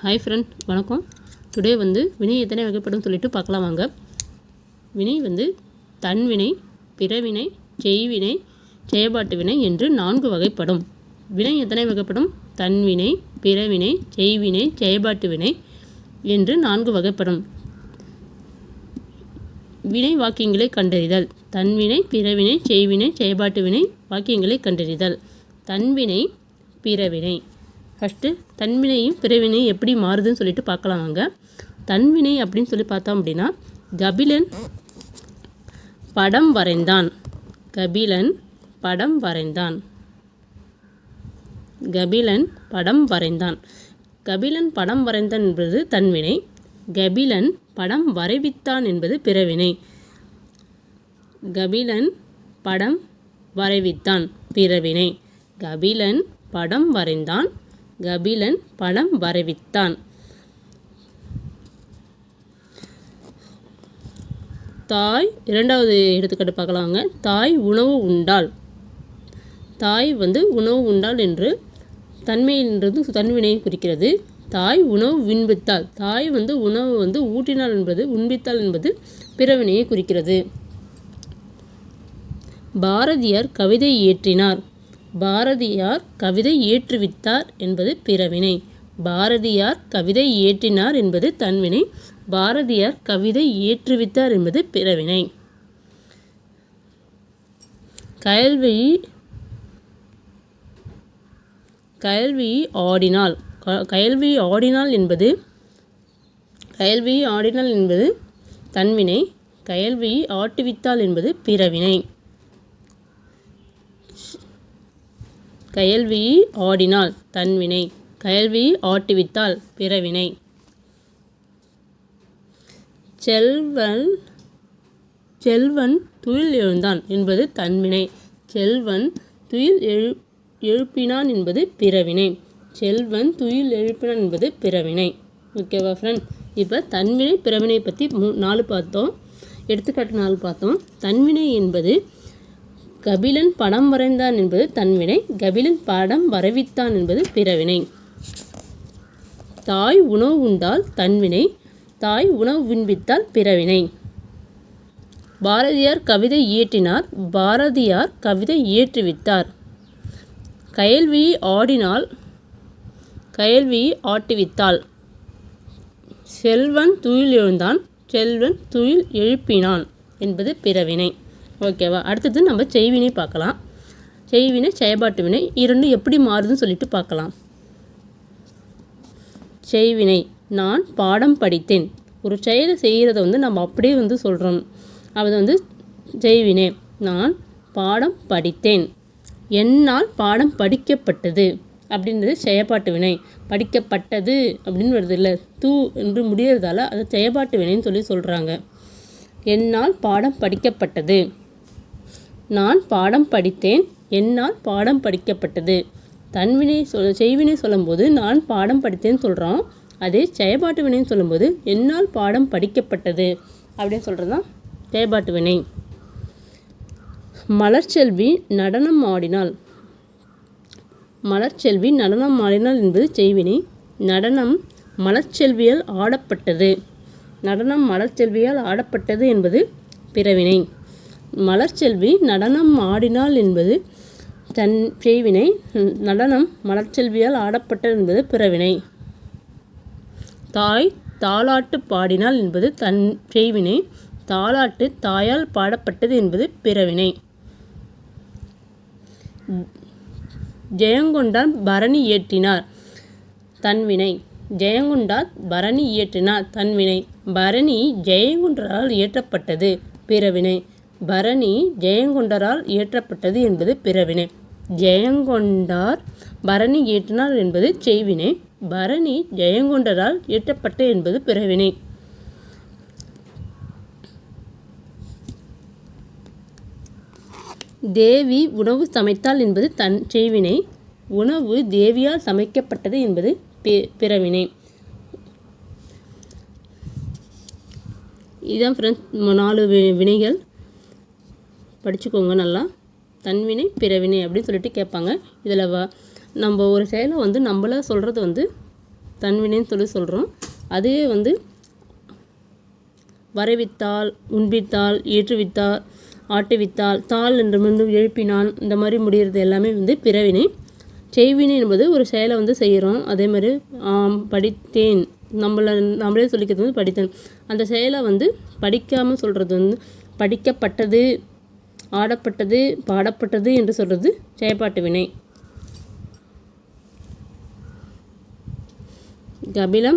Hi friend வணக்கம். Today வந்து வினை எத்தனை வகைப்படும் சொல்லிட்டு பார்க்கலாம் வாங்க. வினை வந்து தன்வினை பிறவினை செய்வினை செயற்பாட்டு வினை என்று நான்கு வகைப்படும். வினை எத்தனை வகைப்படும்? தன்வினை பிறவினை செய்வினை செயற்பாட்டு வினை என்று நான்கு வகைப்படும். வினை வாக்கியங்களை கண்டறிதல். தன்வினை பிறவினை செய்வினை செயற்பாட்டு வினை வாக்கியங்களை கண்டறிதல். தன்வினை பிறவினை ஃபஸ்ட்டு தன்வினையும் பிறவினையும் எப்படி மாறுதுன்னு சொல்லிட்டு பார்க்கலாம் வாங்க. தன்வினை அப்படின்னு சொல்லி பார்த்தோம் அப்படின்னா கபிலன் படம் வரைந்தான். கபிலன் படம் வரைந்தான். கபிலன் படம் வரைந்தான். கபிலன் படம் வரைந்தான் என்பது தன்வினை. கபிலன் படம் வரைவித்தான் என்பது பிறவினை. கபிலன் படம் வரைவித்தான் பிறவினை. கபிலன் படம் வரைந்தான் கபிலன் பணம் வரவித்தான். தாய் இரண்டாவது எடுத்துக்காட்டு பார்க்கலாங்க. தாய் உணவு உண்டாள். தாய் வந்து உணவு உண்டாள் என்று தன்மையின்றது தன்வினையை குறிக்கிறது. தாய் உணவு விண்பித்தாள். தாய் வந்து உணவு வந்து ஊட்டினாள் என்பது உண்பித்தாள் என்பது பிறவினையை குறிக்கிறது. பாரதியார் கவிதை இயற்றினார். பாரதியார் கவிதை இயற்றுவித்தார் என்பது பிறவினை. பாரதியார் கவிதை இயற்றினார் என்பது தன்வினை. பாரதியார் கவிதை இயற்றுவித்தார் என்பது பிறவினை. கயல்வி கயல்வி ஆடினாள் க- கயல்வி ஆடினாள் என்பது கயல்வி ஆடினாள் என்பது தன்வினை. கயல்வி ஆட்டுவித்தால் என்பது பிறவினை. கயல்வியி ஆடினாள் தன்வினை கயல்வியி ஆட்டுவித்தால் பிறவினை. செல்வன் செல்வன் துயில் எழுந்தான் என்பது தன்வினை செல்வன் துயில் எழு எழுப்பினான் என்பது பிறவினை செல்வன் துயில் எழுப்பினான் என்பது பிறவினை. ஓகேவா ஃப்ரெண்ட் இப்போ தன்வினை பிறவினை பற்றி மூ நாலு பார்த்தோம். எடுத்துக்காட்டு நாலு பார்த்தோம். தன்வினை என்பது கபிலன் படம் வரைந்தான் என்பது தன்வினை கபிலன் படம் வரைவித்தான் என்பது பிறவினை. தாய் உணவு உண்டால் தன்வினை தாய் உணவு விண்பித்தால் பிறவினை. பாரதியார் கவிதை இயற்றினார் பாரதியார் கவிதை இயற்றுவித்தார் கயல்வி ஆடினால் கயல்வி ஆட்டுவித்தாள் செல்வன் துயில் எழுந்தான் செல்வன் துயில் எழுப்பினான் என்பது பிறவினை. ஓகேவா? அடுத்தது நம்ம செய்வினை பார்க்கலாம். செய்வினை செயற்பாட்டு வினை இரண்டும் எப்படி மாறுதுன்னு சொல்லிட்டு பார்க்கலாம். செய்வினை நான் பாடம் படித்தேன். ஒரு செயலை செய்கிறத வந்து நம்ம அப்படியே வந்து சொல்கிறோம் அது வந்து செய்வினை நான் பாடம் படித்தேன். என்னால் பாடம் படிக்கப்பட்டது அப்படின்றது செயப்பாட்டு வினை. படிக்கப்பட்டது அப்படின்னு வருது இல்லை தூ என்று முடியறதால அது செயப்பாட்டு வினைன்னு சொல்லி சொல்கிறாங்க என்னால் பாடம் படிக்கப்பட்டது. நான் பாடம் படித்தேன் என்னால் பாடம் படிக்கப்பட்டது. தன்வினை சொல் செய்வினை சொல்லும்போது நான் பாடம் படித்தேன்னு சொல்கிறோம் அதே செயற்பாட்டு வினைன்னு சொல்லும்போது என்னால் பாடம் படிக்கப்பட்டது. அப்படின்னு சொல்கிறது தான் செயற்பாட்டு வினை மலர்ச்செல்வி நடனம் ஆடினாள். மலர்ச்செல்வி நடனம் ஆடினாள் என்பது செய்வினை. நடனம் மலர்ச்செல்வியால் ஆடப்பட்டது. நடனம் மலர்ச்செல்வியால் ஆடப்பட்டது என்பது பிறவினை. மலர்ச்செல்வி நடனம் ஆடினாள் என்பது தன் செய்வினை நடனம் மலர்ச்செல்வியால் ஆடப்பட்டது என்பது பிறவினை. தாய் தாளாட்டு பாடினாள் என்பது தன் செய்வினை தாலாட்டு தாயால் பாடப்பட்டது என்பது பிறவினை. ஜெயங்கொண்டான் பரணி இயற்றினார் தன்வினை ஜெயங்குண்டா பரணி இயற்றினார் தன்வினை பரணி ஜெயங்கொண்டரால் இயற்றப்பட்டது பிறவினை. பரணி ஜெயங்கொண்டரால் இயற்றப்பட்டது என்பது பிறவினை. ஜெயங்கொண்டார் பரணி இயற்றினார் என்பது செய்வினை. பரணி ஜெயங்கொண்டரால் இயற்றப்பட்ட என்பது பிறவினை. தேவி உணவு சமைத்தாள் என்பது தன் செய்வினை. உணவு தேவியால் சமைக்கப்பட்டது என்பது பிறவினை. இதான் ஃப்ரெண்ட்ஸ் நாலு வி- வினைகள். படிச்சுக்கோங்க நல்லா. தன்வினை பிறவினை அப்படின்னு சொல்லிட்டு கேட்பாங்க. இதில் வ நம்ம ஒரு செயலை வந்து நம்மளா சொல்கிறது வந்து தன்வினைன்னு சொல்லி சொல்கிறோம் அதே வந்து வரைவித்தால் உண்பித்தால் ஏற்றுவித்தால் ஆட்டுவித்தால் தாள் என்று மீண்டும் எழுப்பினான் இந்த மாதிரி முடிகிறது எல்லாமே வந்து பிறவினை. செய்வினை என்பது ஒரு செயலை வந்து செய்கிறோம். அதே மாதிரி ஆம், படித்தேன். நம்மளை நம்மளே சொல்லிக்கிறது வந்து படித்தேன். அந்த செயலை வந்து படிக்காமல் சொல்கிறது வந்து படிக்கப்பட்டது ஆடப்பட்டது பாடப்பட்டது என்று சொல்கிறது செயற்பாட்டு வினை. கபிலம்